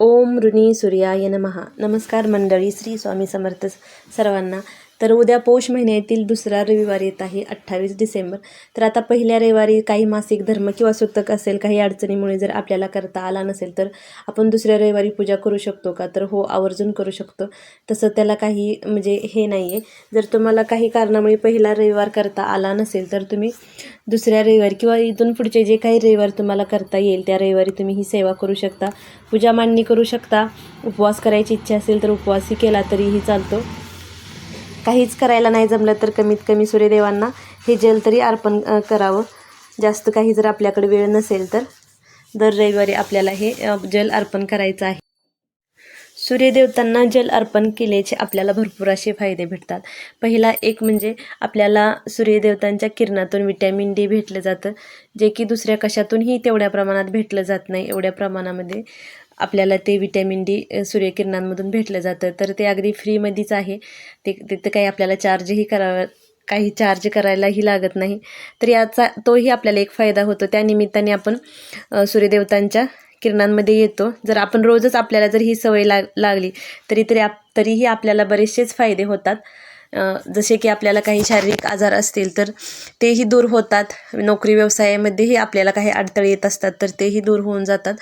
ओम ऋणी सूर्याय नमः. नमस्कार मंडळी श्री स्वामी समर्थ सर्वांना. तर उद्या पौष महिन्यातील दुसरा रविवार येत आहे अठ्ठावीस डिसेंबर. तर आता पहिल्या रविवारी काही मासिक धर्म किंवा सुतक असेल काही अडचणीमुळे जर आपल्याला करता आला नसेल तर आपण दुसऱ्या रविवारी पूजा करू शकतो का? तर हो आवर्जून करू शकतो. तसं त्याला काही म्हणजे हे नाही आहे जर तुम्हाला काही कारणामुळे पहिला रविवार करता आला नसेल तर तुम्ही दुसऱ्या रविवारी किंवा इथून पुढचे जे काही रविवार तुम्हाला करता येईल त्या रविवारी तुम्ही ही सेवा करू शकता. पूजा मांडणी करू शकता. उपवास करायची इच्छा असेल तर उपवासही केला तरीही चालतो. काहीच करायला नाही जमलं तर कमीत कमी सूर्यदेवांना हे जल तरी अर्पण करावं. जास्त काही जर आपल्याकडे वेळ नसेल तर. दर रविवारी आपल्याला हे जल अर्पण करायचं आहे. सूर्यदेवतांना जल अर्पण केल्याचे आपल्याला भरपूर असे फायदे भेटतात. पहिला एक म्हणजे आपल्याला सूर्यदेवतांच्या किरणातून विटॅमिन डी भेटलं जातं जे की दुसऱ्या कशातूनही तेवढ्या प्रमाणात भेटलं जात नाही. एवढ्या प्रमाणामध्ये आपल्याला ते विटॅमिन डी सूर्यकिरणांमधून भेटलं जातं. तर ते अगदी फ्रीमध्येच आहे. ते तिथं काही आपल्याला चार्जही करावं काही चार्ज करायलाही लागत नाही. तर याचा तोही आपल्याला एक फायदा होतो. त्या निमित्ताने आपण सूर्यदेवतांच्या किरणांमध्ये येतो. जर आपण रोजच आपल्याला जर ही सवय लाग लागली तरी तरी आप तरीही आपल्याला बरेचसेच फायदे होतात. जसे की आपल्याला काही शारीरिक आजार असतील तर तेही दूर होतात. नोकरी व्यवसायामध्येही आपल्याला काही अडथळे येत असतात तर तेही दूर होऊन जातात.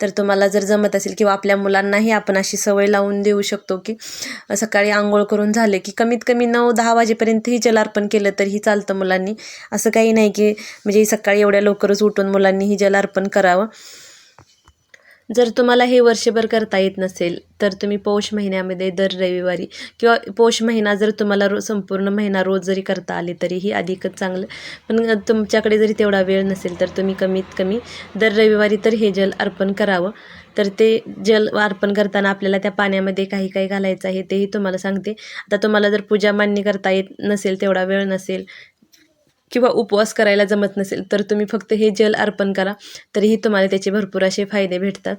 तर तुम्हाला जर जमत असेल किंवा आपल्या मुलांनाही आपण अशी सवय लावून देऊ शकतो की सकाळी आंघोळ करून झाले की कमीत कमी नऊ दहा वाजेपर्यंतही जलार्पण केलं तरीही चालतं मुलांनी. असं काही नाही की म्हणजे सकाळी एवढ्या लवकरच उठून मुलांनीही जलार्पण करावं. जर तुम्हाला हे वर्षभर करता येत नसेल तर तुम्ही पौष महिन्यामध्ये दर रविवारी किंवा पौष महिना जर तुम्हाला रो संपूर्ण महिना रोज जरी करता आले तरीही अधिकच चांगलं. पण तुमच्याकडे जरी तेवढा वेळ नसेल तर तुम्ही कमीत कमी दर रविवारी तर हे जल अर्पण करावं. तर ते जल अर्पण करताना आपल्याला त्या पाण्यामध्ये काही काही घालायचं आहे तेही तुम्हाला सांगते. आता तुम्हाला जर पूजा मान्य करता येत नसेल तेवढा वेळ नसेल किंवा उपवास करायला जमत नसेल तर तुम्ही फक्त हे जल अर्पण करा. तरीही तुम्हाला त्याचे भरपूर असे फायदे भेटतात.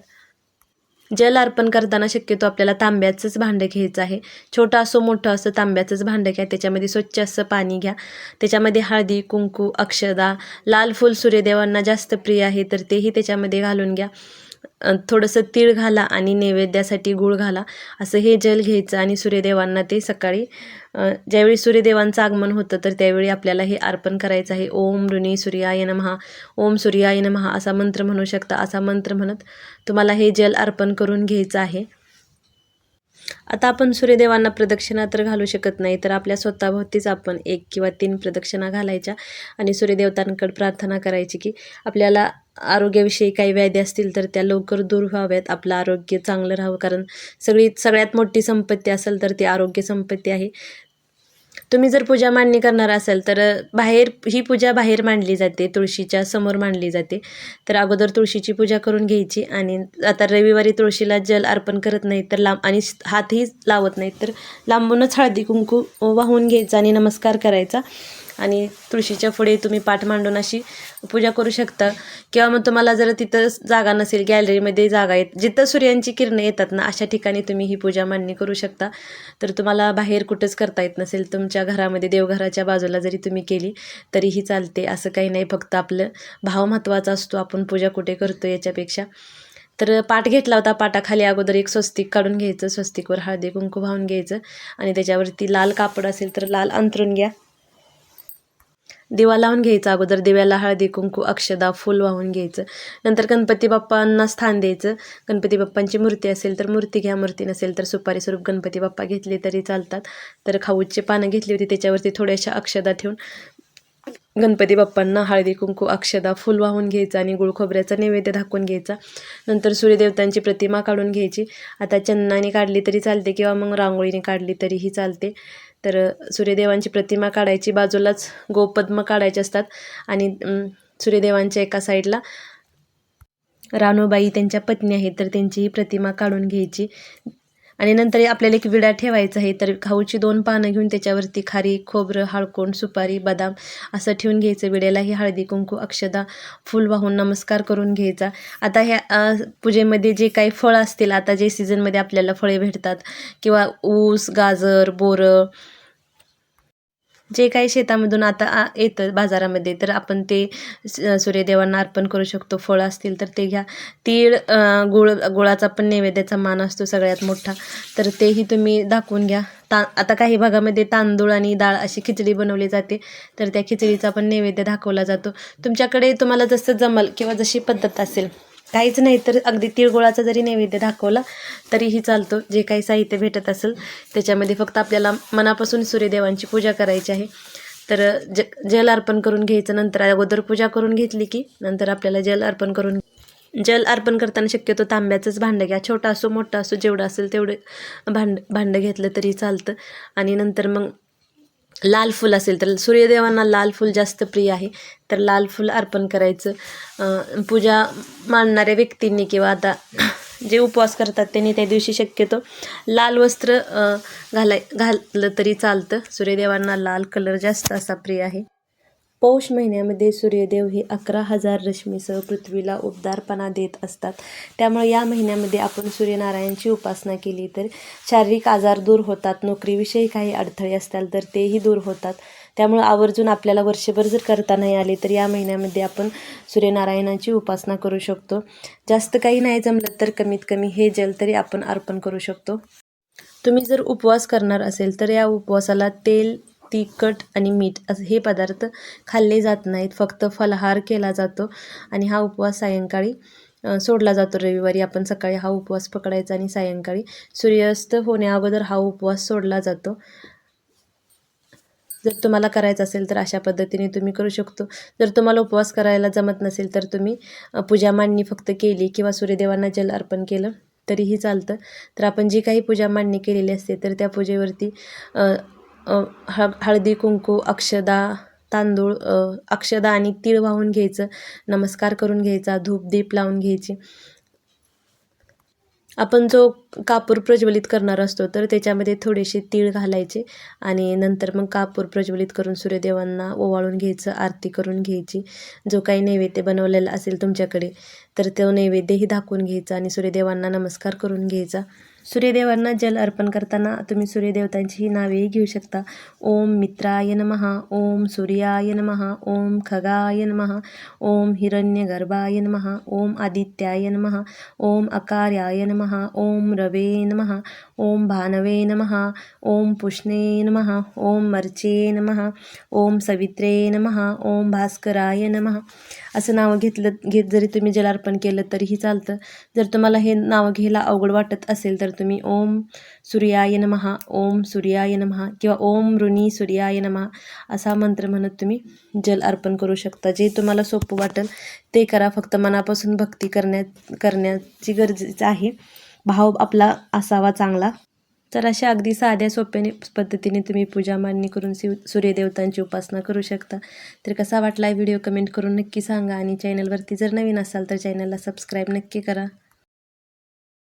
जल अर्पण करताना शक्यतो आपल्याला तांब्याचंच भांडं घ्यायचं आहे. छोटं असो मोठं असं तांब्याचंच भांडं घ्या. त्याच्यामध्ये स्वच्छ असं पाणी घ्या. त्याच्यामध्ये हळदी कुंकू अक्षदा लाल फूल सूर्यदेवांना जास्त प्रिय आहे तर तेही त्याच्यामध्ये घालून घ्या. थोडंसं तीळ घाला आणि नैवेद्यासाठी गूळ घाला. असं हे जल घ्यायचं आणि सूर्यदेवांना ते सकाळी ज्यावेळी सूर्यदेवांचं आगमन होतं तर त्यावेळी आपल्याला हे अर्पण करायचं आहे. ओम ऋणी सूर्याय नमहा ओम सूर्याय नमहा असा मंत्र म्हणू शकता असा मंत्र म्हणत तुम्हाला हे जल अर्पण करून घ्यायचं आहे. आता आपण सूर्यदेवांना प्रदक्षिणा तर घालू शकत नाही तर आपल्या स्वतःभोवतीच आपण एक किंवा तीन प्रदक्षिणा घालायच्या आणि सूर्यदेवतांकडे प्रार्थना करायची की आपल्याला आरोग्याविषयी काही व्याधी असतील तर त्या लवकर दूर व्हाव्यात आपलं आरोग्य चांगलं राहावं. कारण सगळी सगळ्यात मोठी संपत्ती असेल तर ती आरोग्य संपत्ती आहे. तुम्ही जर पूजा मांडणी करणार असाल तर बाहेर ही पूजा बाहेर मांडली जाते तुळशीच्या समोर मांडली जाते. तर अगोदर तुळशीची पूजा करून घ्यायची आणि आता रविवारी तुळशीला जल अर्पण करत नाही तर लांब आणि हातही लावत नाहीत तर लांबूनच हळदी कुंकू वाहून घ्यायचा आणि नमस्कार करायचा. आणि तुळशीच्या पुढे तुम्ही पाठ मांडून अशी पूजा करू शकता. किंवा मग तुम्हाला जर तिथं जागा नसेल गॅलरीमध्ये जागा येत जिथं सूर्यांची किरणं येतात ना अशा ठिकाणी तुम्ही ही पूजा मांडणी करू शकता. तर तुम्हाला बाहेर कुठंच करता येत नसेल तुमच्या घरामध्ये देवघराच्या बाजूला जरी तुम्ही केली तरीही चालते. असं काही नाही फक्त आपलं भाव महत्त्वाचा असतो आपण पूजा कुठे करतो याच्यापेक्षा. तर पाठ घेतला होता पाटाखाली अगोदर एक स्वस्तिक काढून घ्यायचं स्वस्तिकवर हळदी कुंकू वाहून घ्यायचं. आणि त्याच्यावरती लाल कापड असेल तर लाल अंथरून घ्या. दिवा लावून घ्यायचा अगोदर दिव्याला हळदी कुंकू अक्षदा फूल वाहून घ्यायचं. नंतर गणपती बाप्पांना स्थान द्यायचं. गणपती बाप्पांची मूर्ती असेल तर मूर्ती घ्या मूर्ती नसेल तर सुपारी स्वरूप गणपती बाप्पा घेतले तरी चालतात. तर खाऊचे पानं घेतली होती त्याच्यावरती थोड्याशा अक्षदा ठेवून गणपती बाप्पांना हळदी कुंकू अक्षदा फुल वाहून घ्यायचं आणि गुळखोबऱ्याचा नैवेद्य दाखवून घ्यायचा. नंतर सूर्यदेवतांची प्रतिमा काढून घ्यायची. आता चन्नाने काढली तरी चालते किंवा मग रांगोळीने काढली तरीही चालते. तर सूर्यदेवांची प्रतिमा काढायची बाजूलाच गोपद्म काढायचे असतात. आणि सूर्यदेवांच्या एका साईडला रानूबाई त्यांच्या पत्नी आहेत तर त्यांची ही प्रतिमा काढून घ्यायची. आणि नंतर आपल्याला एक विडा ठेवायचा आहे तर खाऊची दोन पानं घेऊन त्याच्यावरती खारी खोबरं हळकोण सुपारी बदाम असं ठेवून घ्यायचं. विड्यालाही हळदी कुंकू अक्षदा फूल वाहून नमस्कार करून घ्यायचा. आता ह्या पूजेमध्ये जे काही फळं असतील आता जे सीझनमध्ये आपल्याला फळे भेटतात किंवा ऊस गाजर बोरं जे काही शेतामधून आता आ- येतं बाजारामध्ये तर आपण ते स- सूर्यदेवांना अर्पण करू शकतो. फळं असतील तर ते घ्या. तीळ गुळ गुळाचा पण नैवेद्याचा मान असतो सगळ्यात मोठा. तर तेही तुम्ही दाखवून घ्या. ता आता काही भागामध्ये तांदूळ आणि डाळ अशी खिचडी बनवली जाते. तर त्या खिचडीचा पण नैवेद्य दाखवला जातो. तुमच्याकडे तुम्हाला जसं जमल किंवा जशी पद्धत असेल काहीच नाही तर अगदी तिळगुळाचा जरी नैवेद्य दाखवला तरीही चालतो. जे काही साहित्य भेटत असेल त्याच्यामध्ये फक्त आपल्याला मनापासून सूर्यदेवांची पूजा करायची आहे. तर ज जल अर्पण करून घ्यायचं नंतर अगोदर पूजा करून घेतली की नंतर आपल्याला जल अर्पण करून जल अर्पण करताना शक्यतो तांब्याचंच भांडं घ्या. छोटा असो मोठा असो जेवढं असेल तेवढं भांड भांडं घेतलं तरी चालतं. आणि नंतर मग लाल फूल असेल तर सूर्यदेवांना लाल फूल जास्त प्रिय आहे. तर लाल फूल अर्पण करायचं. पूजा मांडणाऱ्या व्यक्तींनी किंवा आता जे उपवास करतात त्यांनी त्या दिवशी शक्यतो लाल वस्त्र घालाय घातलं तरी चालतं. सूर्यदेवांना लाल कलर जास्त असा प्रिय आहे. पौष महिन्यामध्ये सूर्यदेव हे अकरा हजार रश्मीसह पृथ्वीला उबदारपणा देत असतात. त्यामुळे या महिन्यामध्ये आपण सूर्यनारायणची उपासना केली तर शारीरिक आजार दूर होतात नोकरीविषयी काही अडथळे असतील तर तेही दूर होतात. त्यामुळं आवर्जून आपल्याला वर्षभर जर करता नाही आले तर या महिन्यामध्ये आपण सूर्यनारायणाची उपासना करू शकतो. जास्त काही नाही जमलं तर कमीत कमी हे जल तरी आपण अर्पण करू शकतो. तुम्ही जर उपवास करणार असेल तर या उपवासाला तेल तिखट आणि मीठ असं हे पदार्थ खाल्ले जात नाहीत. फक्त फलहार केला जातो आणि हा उपवास सायंकाळी सोडला जातो. रविवारी आपण सकाळी हा उपवास पकडायचा आणि सायंकाळी सूर्यास्त होण्याअगोदर हा उपवास सोडला जातो. जर तुम्हाला करायचं असेल तर अशा पद्धतीने तुम्ही करू शकतो. जर तुम्हाला उपवास करायला जमत नसेल तर तुम्ही पूजा मांडणी फक्त केली किंवा सूर्यदेवांना जल अर्पण केलं तरीही चालतं. तर आपण जी काही पूजा मांडणी केलेली असते तर त्या पूजेवरती हळ हळदी कुंकू अक्षदा तांदूळ अक्षदा आणि तीळ वाहून घ्यायचं नमस्कार करून घ्यायचा धूप दीप लावून घ्यायची. आपण जो कापूर प्रज्वलित करणार असतो तर त्याच्यामध्ये थोडेसे तीळ घालायचे आणि नंतर मग कापूर प्रज्वलित करून सूर्यदेवांना ओवाळून घ्यायचं आरती करून घ्यायची. जो काही नैवेद्य बनवलेला असेल तुमच्याकडे तर तो नैवेद्यही दाखवून घ्यायचा आणि सूर्यदेवांना नमस्कार करून घ्यायचा सूर्यदेवांना जल अर्पण करताना तुम्ही सूर्यदेवतांची नावेही घेऊ शकता ओम मित्राय नमहा ओम सूर्याय नमहा ओम खगाय नमहा ओम हिरण्यगर्भाय नमहा ओम आदित्याय नमहा ओम अकार्याय नमहा ओम रवे नमहा ओम भानवे नमहा ओम पुष्णे नमहा ओम मर्चे नमहा ओम सवित्रे नमहा ओम भास्कराय नमः असं नावं घेतलं घेत जरी तुम्ही जलार्पण अर्पण केलं तरीही चालतं. जर तुम्हाला हे नावं घ्यायला अवघड वाटत असेल तर तुम्ही ओम सूर्याय नमहा ओम सूर्याय नमहा किंवा ओम ऋणी सूर्याय नमहा असा मंत्र म्हणत तुम्ही जल अर्पण करू शकता. जे तुम्हाला सोपं वाटेल ते करा. फक्त मनापासून भक्ती करण्यात करण्याची गरजेचं आहे. भाव आपला असावा चांगला. तर अशा अगदी साध्या सोप्याने पद्धतीने तुम्ही पूजा मांडणी करून शिव सूर्यदेवतांची उपासना करू शकता. तर कसा वाटला व्हिडिओ कमेंट करून नक्की सांगा आणि चॅनलवरती जर नवीन असाल तर चॅनलला सबस्क्राईब नक्की करा.